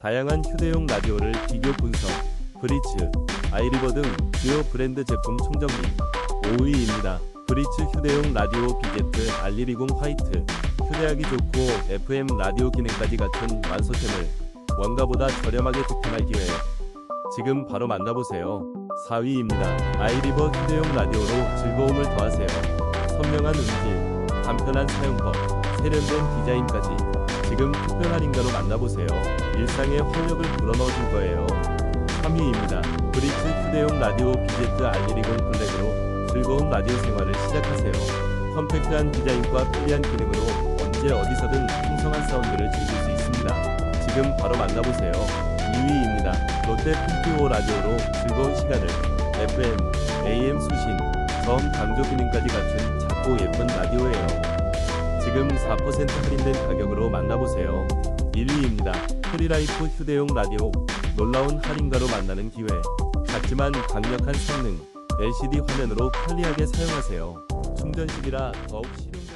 다양한 휴대용 라디오를 비교 분석, 브리츠, 아이리버 등 주요 브랜드 제품 총정리 5위입니다. 브리츠 휴대용 라디오 비게트 R120 화이트 휴대하기 좋고 FM 라디오 기능까지 갖춘 완소템을 원가보다 저렴하게 득템할 기회 지금 바로 만나보세요. 4위입니다. 아이리버 휴대용 라디오로 즐거움을 더하세요. 선명한 음질, 간편한 사용법, 세련된 디자인까지 지금 특별 할인가로 만나보세요. 일상의 활력을 불어넣어줄 거예요. 3위입니다. 브리츠 휴대용 라디오 비제트 R120 블랙으로 즐거운 라디오 생활을 시작하세요. 컴팩트한 디자인과 편리한 기능으로 언제 어디서든 풍성한 사운드를 즐길 수 있습니다. 지금 바로 만나보세요. 2위입니다. 롯데 핑크오 라디오로 즐거운 시간을 FM, AM 수신, 저음 강조 기능까지 갖춘 작고 예쁜 라디오예요. 지금 4% 할인된 가격으로 만나보세요. 1위입니다. 프리라이프 휴대용 라디오 놀라운 할인가로 만나는 기회 작지만 강력한 성능 LCD 화면으로 편리하게 사용하세요. 충전식이라 더욱 실용